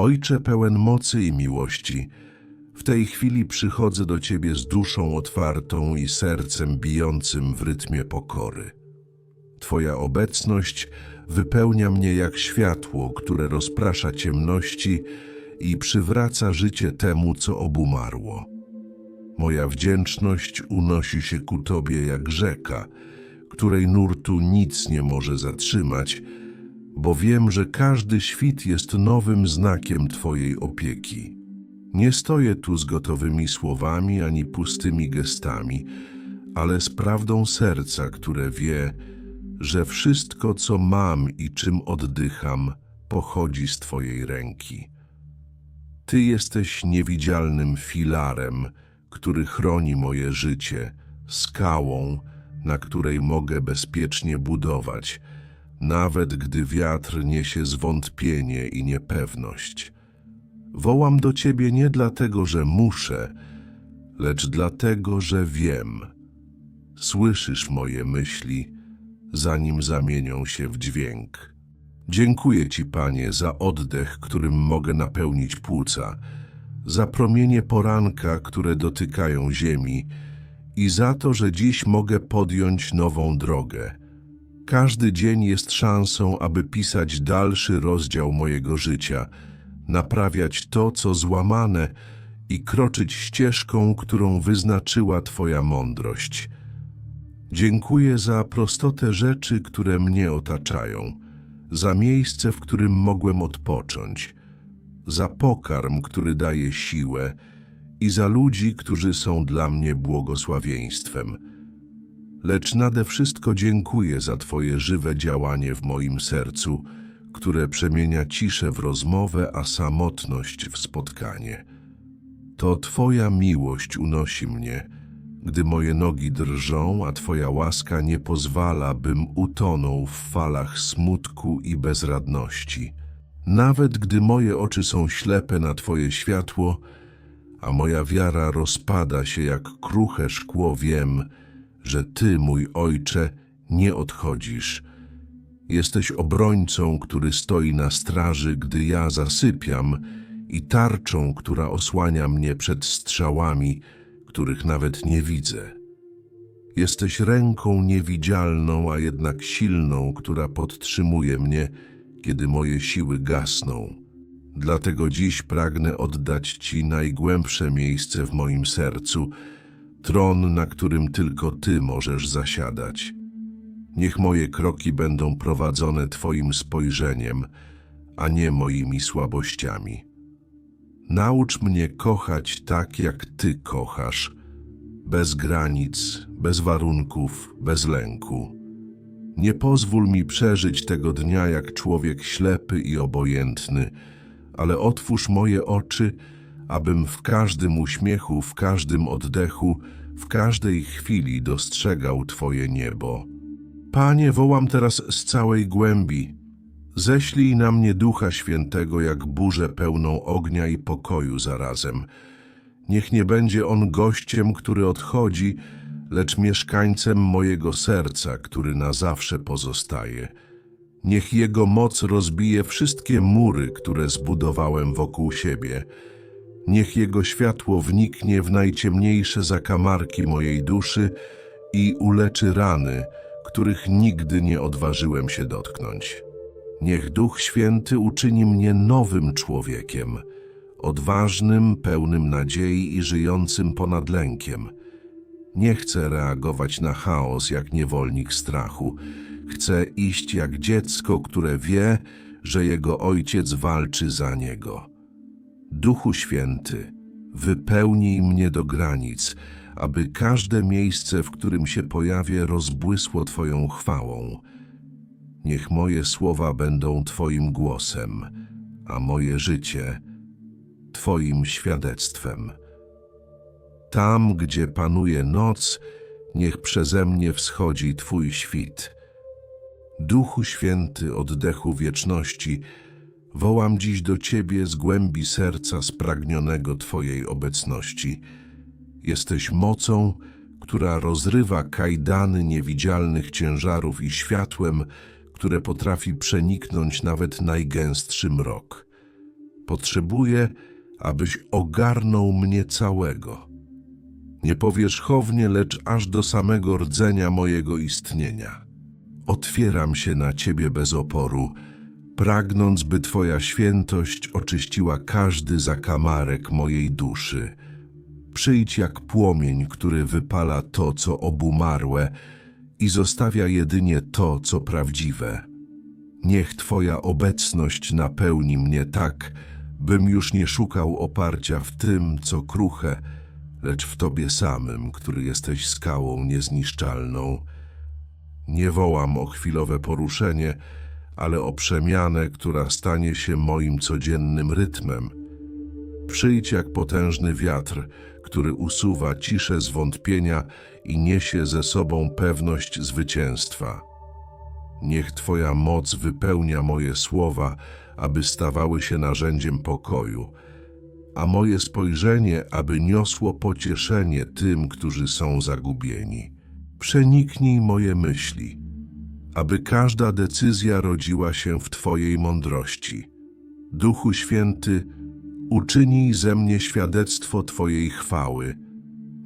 Ojcze pełen mocy i miłości, w tej chwili przychodzę do Ciebie z duszą otwartą i sercem bijącym w rytmie pokory. Twoja obecność wypełnia mnie jak światło, które rozprasza ciemności i przywraca życie temu, co obumarło. Moja wdzięczność unosi się ku Tobie jak rzeka, której nurtu nic nie może zatrzymać, bo wiem, że każdy świt jest nowym znakiem Twojej opieki. Nie stoję tu z gotowymi słowami ani pustymi gestami, ale z prawdą serca, które wie, że wszystko, co mam i czym oddycham, pochodzi z Twojej ręki. Ty jesteś niewidzialnym filarem, który chroni moje życie, skałą, na której mogę bezpiecznie budować, nawet gdy wiatr niesie zwątpienie i niepewność. Wołam do Ciebie nie dlatego, że muszę, lecz dlatego, że wiem. Słyszysz moje myśli, zanim zamienią się w dźwięk. Dziękuję Ci, Panie, za oddech, którym mogę napełnić płuca, za promienie poranka, które dotykają ziemi i za to, że dziś mogę podjąć nową drogę. Każdy dzień jest szansą, aby pisać dalszy rozdział mojego życia, naprawiać to, co złamane i kroczyć ścieżką, którą wyznaczyła Twoja mądrość. Dziękuję za prostotę rzeczy, które mnie otaczają, za miejsce, w którym mogłem odpocząć, za pokarm, który daje siłę i za ludzi, którzy są dla mnie błogosławieństwem. Lecz nade wszystko dziękuję za Twoje żywe działanie w moim sercu, które przemienia ciszę w rozmowę, a samotność w spotkanie. To Twoja miłość unosi mnie, gdy moje nogi drżą, a Twoja łaska nie pozwala, bym utonął w falach smutku i bezradności. Nawet gdy moje oczy są ślepe na Twoje światło, a moja wiara rozpada się jak kruche szkło, wiem, że Ty, mój Ojcze, nie odchodzisz. Jesteś obrońcą, który stoi na straży, gdy ja zasypiam i tarczą, która osłania mnie przed strzałami, których nawet nie widzę. Jesteś ręką niewidzialną, a jednak silną, która podtrzymuje mnie, kiedy moje siły gasną. Dlatego dziś pragnę oddać Ci najgłębsze miejsce w moim sercu, tron, na którym tylko Ty możesz zasiadać. Niech moje kroki będą prowadzone Twoim spojrzeniem, a nie moimi słabościami. Naucz mnie kochać tak, jak Ty kochasz, bez granic, bez warunków, bez lęku. Nie pozwól mi przeżyć tego dnia jak człowiek ślepy i obojętny, ale otwórz moje oczy, abym w każdym uśmiechu, w każdym oddechu, w każdej chwili dostrzegał Twoje niebo. Panie, wołam teraz z całej głębi. Ześlij na mnie Ducha Świętego jak burzę pełną ognia i pokoju zarazem. Niech nie będzie on gościem, który odchodzi, lecz mieszkańcem mojego serca, który na zawsze pozostaje. Niech Jego moc rozbije wszystkie mury, które zbudowałem wokół siebie. Niech Jego światło wniknie w najciemniejsze zakamarki mojej duszy i uleczy rany, których nigdy nie odważyłem się dotknąć. Niech Duch Święty uczyni mnie nowym człowiekiem, odważnym, pełnym nadziei i żyjącym ponad lękiem. Nie chcę reagować na chaos jak niewolnik strachu. Chcę iść jak dziecko, które wie, że jego ojciec walczy za niego. Duchu Święty, wypełnij mnie do granic, aby każde miejsce, w którym się pojawię, rozbłysło Twoją chwałą. Niech moje słowa będą Twoim głosem, a moje życie Twoim świadectwem. Tam, gdzie panuje noc, niech przeze mnie wschodzi Twój świt. Duchu Święty oddechu wieczności, wołam dziś do Ciebie z głębi serca spragnionego Twojej obecności. Jesteś mocą, która rozrywa kajdany niewidzialnych ciężarów i światłem, które potrafi przeniknąć nawet najgęstszy mrok. Potrzebuję, abyś ogarnął mnie całego. Nie powierzchownie, lecz aż do samego rdzenia mojego istnienia. Otwieram się na Ciebie bez oporu, pragnąc, by Twoja świętość oczyściła każdy zakamarek mojej duszy. Przyjdź jak płomień, który wypala to, co obumarłe i zostawia jedynie to, co prawdziwe. Niech Twoja obecność napełni mnie tak, bym już nie szukał oparcia w tym, co kruche, lecz w Tobie samym, który jesteś skałą niezniszczalną. Nie wołam o chwilowe poruszenie, ale o przemianę, która stanie się moim codziennym rytmem. Przyjdź jak potężny wiatr, który usuwa ciszę zwątpienia i niesie ze sobą pewność zwycięstwa. Niech Twoja moc wypełnia moje słowa, aby stawały się narzędziem pokoju, a moje spojrzenie, aby niosło pocieszenie tym, którzy są zagubieni. Przeniknij moje myśli, aby każda decyzja rodziła się w Twojej mądrości. Duchu Święty, uczynij ze mnie świadectwo Twojej chwały.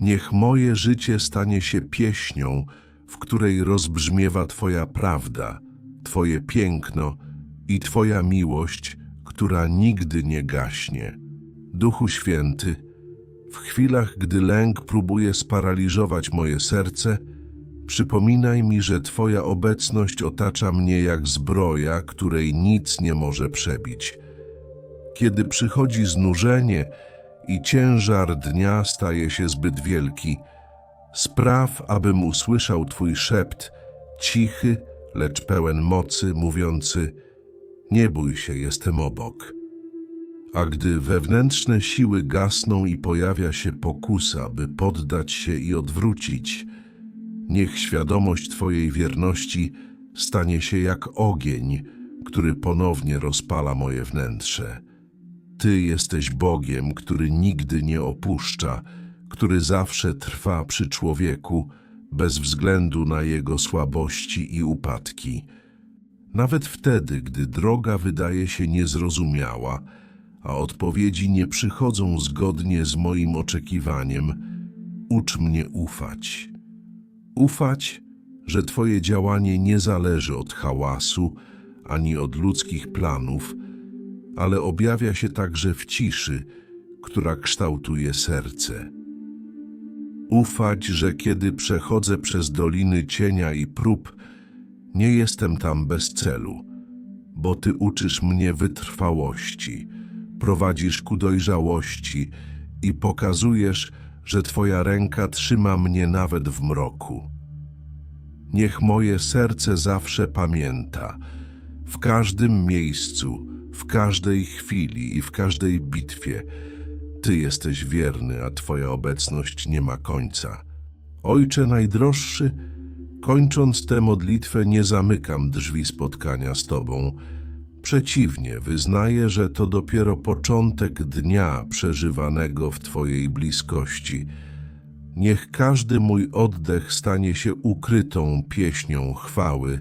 Niech moje życie stanie się pieśnią, w której rozbrzmiewa Twoja prawda, Twoje piękno i Twoja miłość, która nigdy nie gaśnie. Duchu Święty, w chwilach, gdy lęk próbuje sparaliżować moje serce, przypominaj mi, że Twoja obecność otacza mnie jak zbroja, której nic nie może przebić. Kiedy przychodzi znużenie i ciężar dnia staje się zbyt wielki, spraw, abym usłyszał Twój szept, cichy, lecz pełen mocy, mówiący: Nie bój się, jestem obok. A gdy wewnętrzne siły gasną i pojawia się pokusa, by poddać się i odwrócić, niech świadomość Twojej wierności stanie się jak ogień, który ponownie rozpala moje wnętrze. Ty jesteś Bogiem, który nigdy nie opuszcza, który zawsze trwa przy człowieku, bez względu na jego słabości i upadki. Nawet wtedy, gdy droga wydaje się niezrozumiała, a odpowiedzi nie przychodzą zgodnie z moim oczekiwaniem, ucz mnie ufać. Ufać, że Twoje działanie nie zależy od hałasu ani od ludzkich planów, ale objawia się także w ciszy, która kształtuje serce. Ufać, że kiedy przechodzę przez doliny cienia i prób, nie jestem tam bez celu, bo Ty uczysz mnie wytrwałości, prowadzisz ku dojrzałości i pokazujesz, że Twoja ręka trzyma mnie nawet w mroku. Niech moje serce zawsze pamięta, w każdym miejscu, w każdej chwili i w każdej bitwie, Ty jesteś wierny, a Twoja obecność nie ma końca. Ojcze najdroższy, kończąc tę modlitwę, nie zamykam drzwi spotkania z Tobą. Przeciwnie, wyznaję, że to dopiero początek dnia przeżywanego w Twojej bliskości. Niech każdy mój oddech stanie się ukrytą pieśnią chwały,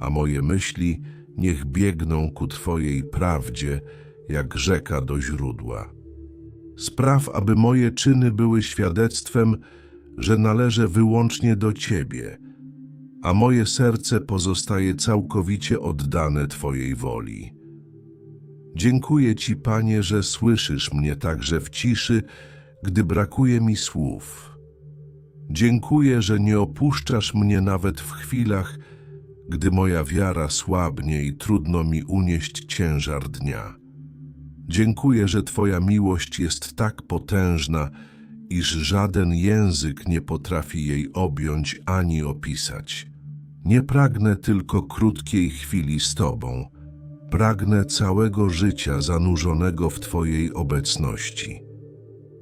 a moje myśli niech biegną ku Twojej prawdzie, jak rzeka do źródła. Spraw, aby moje czyny były świadectwem, że należę wyłącznie do Ciebie, a moje serce pozostaje całkowicie oddane Twojej woli. Dziękuję Ci, Panie, że słyszysz mnie także w ciszy, gdy brakuje mi słów. Dziękuję, że nie opuszczasz mnie nawet w chwilach, gdy moja wiara słabnie i trudno mi unieść ciężar dnia. Dziękuję, że Twoja miłość jest tak potężna, iż żaden język nie potrafi jej objąć ani opisać. Nie pragnę tylko krótkiej chwili z Tobą, pragnę całego życia zanurzonego w Twojej obecności.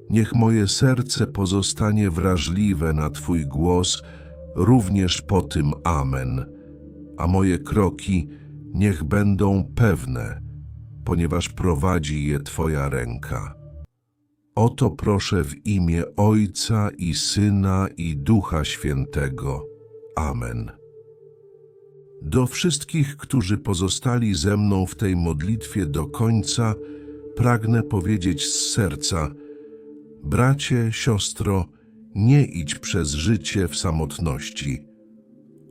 Niech moje serce pozostanie wrażliwe na Twój głos również po tym Amen, a moje kroki niech będą pewne, ponieważ prowadzi je Twoja ręka. Oto proszę w imię Ojca i Syna i Ducha Świętego. Amen. Do wszystkich, którzy pozostali ze mną w tej modlitwie do końca, pragnę powiedzieć z serca: bracie, siostro, nie idź przez życie w samotności.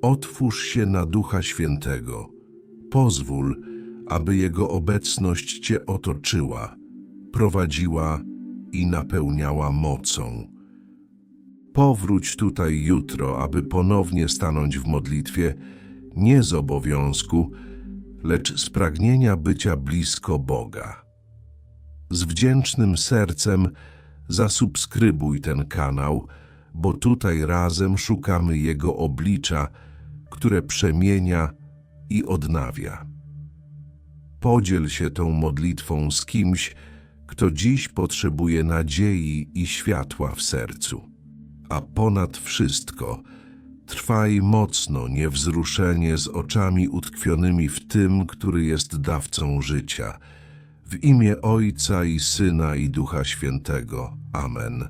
Otwórz się na Ducha Świętego. Pozwól, aby Jego obecność Cię otoczyła, prowadziła i napełniała mocą. Powróć tutaj jutro, aby ponownie stanąć w modlitwie, nie z obowiązku, lecz z pragnienia bycia blisko Boga. Z wdzięcznym sercem zasubskrybuj ten kanał, bo tutaj razem szukamy Jego oblicza, które przemienia i odnawia. Podziel się tą modlitwą z kimś, kto dziś potrzebuje nadziei i światła w sercu. A ponad wszystko, trwaj mocno, niewzruszenie z oczami utkwionymi w tym, który jest dawcą życia. W imię Ojca i Syna i Ducha Świętego. Amen.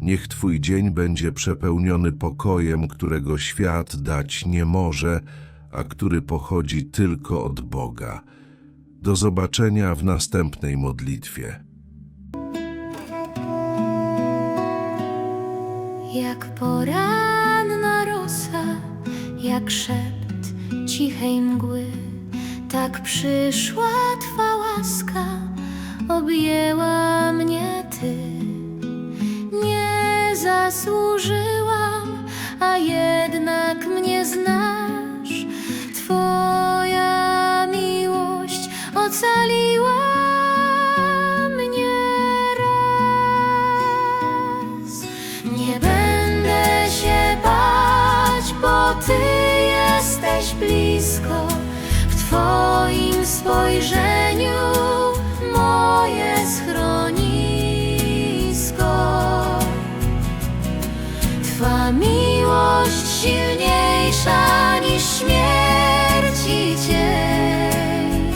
Niech Twój dzień będzie przepełniony pokojem, którego świat dać nie może, a który pochodzi tylko od Boga. Do zobaczenia w następnej modlitwie. Jak poranna rosa, jak szept cichej mgły, tak przyszła Twa łaska, objęła mnie silniejsza niż śmierć i cień.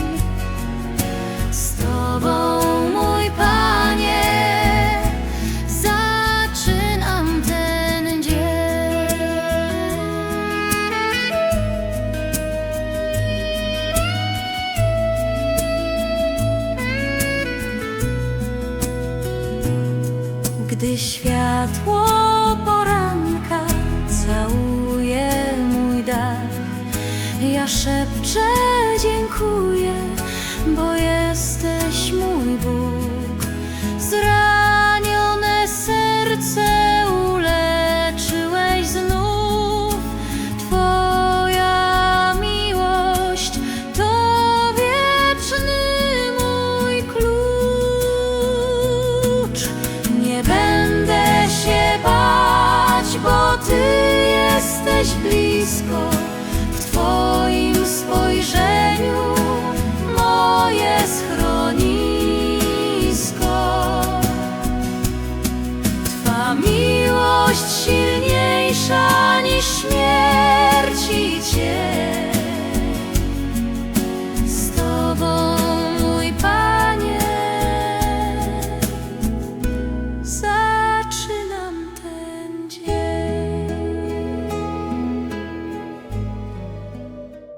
Z Tobą, mój Panie, zaczynam ten dzień. Gdy światło ja szepczę dziękuję, miłość silniejsza